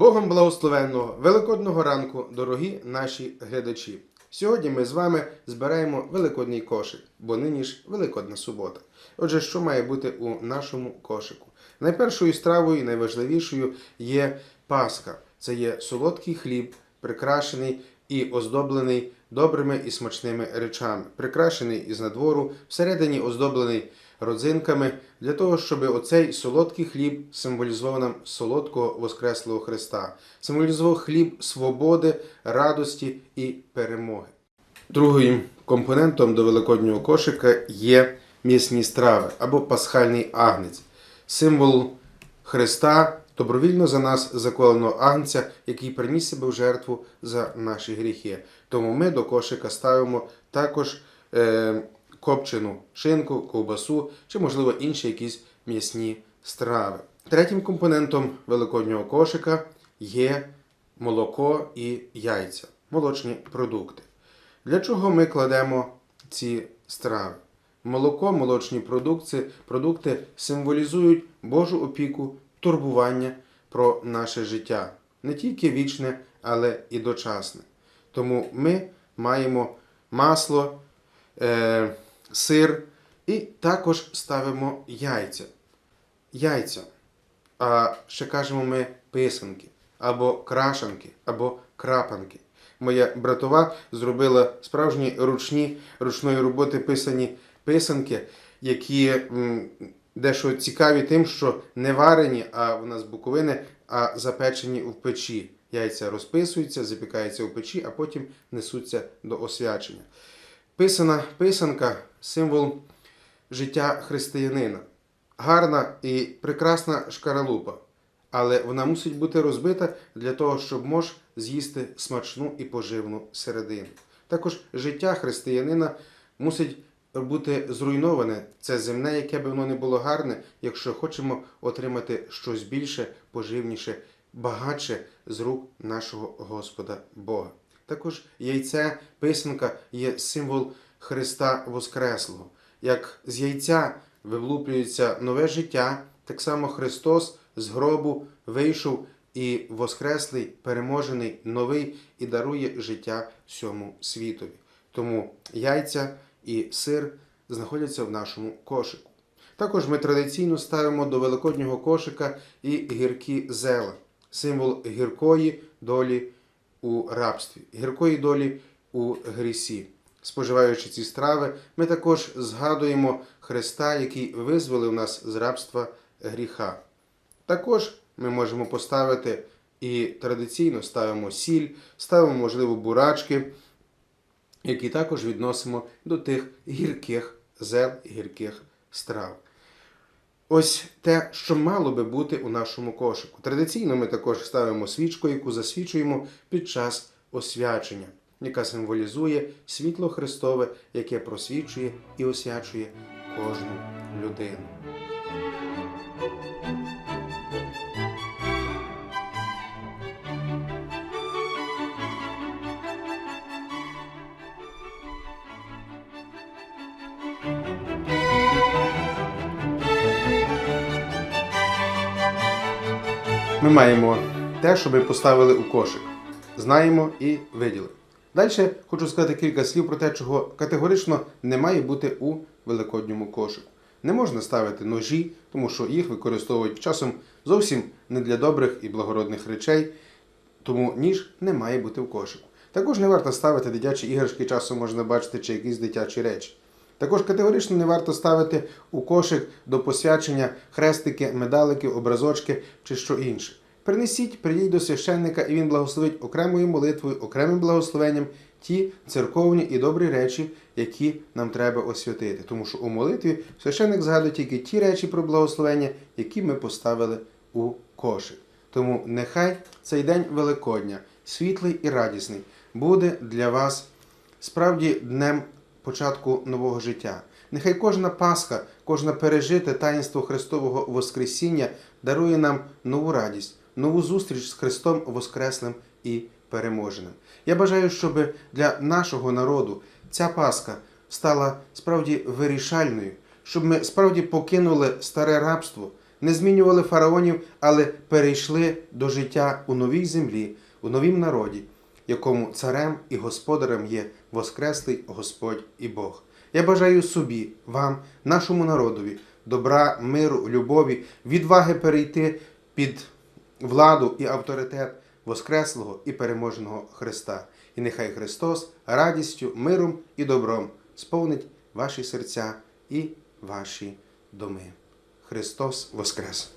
Богом благословенного великодного ранку, дорогі наші глядачі. Сьогодні ми з вами збираємо великодній кошик, бо нині ж Великодна субота. Отже, що має бути у нашому кошику? Найпершою стравою найважливішою є Пасха. Це є солодкий хліб, прикрашений і оздоблений добрими і смачними речами, прикрашений із надвору, всередині оздоблений родзинками, для того, щоб оцей солодкий хліб символізував нам солодкого Воскреслого Христа, символізував хліб свободи, радості і перемоги. Другим компонентом до великоднього кошика є м'ясні страви або пасхальний агнець, символ Христа, добровільно за нас заколеного агнця, який приніс себе в жертву за наші гріхи. Тому ми до кошика ставимо також е, копчену шинку, ковбасу чи, можливо, інші якісь м'ясні страви. Третім компонентом великоднього кошика є молоко і яйця, молочні продукти. Для чого ми кладемо ці страви? Молоко, молочні продукти, продукти символізують Божу опіку, турбування про наше життя. Не тільки вічне, але і дочасне. Тому ми маємо масло, е, сир і також ставимо яйця. Яйця. А ще кажемо ми писанки, або крашанки, або крапанки. Моя братова зробила справжні ручні ручної роботи писані писанки, які дещо цікаві тим, що не варені, а в нас буковини, а запечені в печі. Яйця розписуються, запікаються в печі, а потім несуться до освячення. Писана писанка символ життя християнина. Гарна і прекрасна шкаралупа, але вона мусить бути розбита для того, щоб мож з'їсти смачну і поживну середину. Також життя християнина мусить бути зруйноване. Це земне, яке би воно не було гарне, якщо хочемо отримати щось більше, поживніше, багатше з рук нашого Господа Бога. Також яйце, писанка є символ Христа Воскреслого. Як з яйця вилуплюється нове життя, так само Христос з гробу вийшов і воскреслий, переможений, новий і дарує життя всьому світові. Тому яйця і сир знаходяться в нашому кошику. Також ми традиційно ставимо до великоднього кошика і гіркі зела, символ гіркої долі у рабстві, гіркої долі у грісі. Споживаючи ці страви, ми також згадуємо Христа, який визволив нас з рабства гріха. Також ми можемо поставити і традиційно ставимо сіль, ставимо, можливо, бурачки, які також відносимо до тих гірких зел, гірких страв. Ось те, що мало би бути у нашому кошику. Традиційно ми також ставимо свічку, яку засвічуємо під час освячення, яка символізує світло Христове, яке просвічує і освячує кожну людину. Ми маємо те, що ми поставили у кошик. Знаємо і виділи. Далі хочу сказати кілька слів про те, чого категорично не має бути у великодньому кошику. Не можна ставити ножі, тому що їх використовують часом зовсім не для добрих і благородних речей, тому ніж не має бути в кошику. Також не варто ставити дитячі іграшки, часом можна бачити, чи якісь дитячі речі. Також категорично не варто ставити у кошик до посвячення хрестики, медалики, образочки чи що інше. Принесіть, прийдіть до священника, і він благословить окремою молитвою, окремим благословенням ті церковні і добрі речі, які нам треба освятити. Тому що у молитві священник згадує тільки ті речі про благословення, які ми поставили у кошик. Тому нехай цей день Великодня, світлий і радісний, буде для вас справді днем початку нового життя. Нехай кожна Пасха, кожне пережите таїнство Христового Воскресіння дарує нам нову радість, нову зустріч з Христом Воскреслим і переможеним. Я бажаю, щоб для нашого народу ця Пасха стала справді вирішальною, щоб ми справді покинули старе рабство, не змінювали фараонів, але перейшли до життя у новій землі, у новім народі, якому царем і господарем є Воскреслий Господь і Бог. Я бажаю собі, вам, нашому народові, добра, миру, любові, відваги перейти під владу і авторитет Воскреслого і переможеного Христа. І нехай Христос радістю, миром і добром сповнить ваші серця і ваші доми. Христос Воскрес!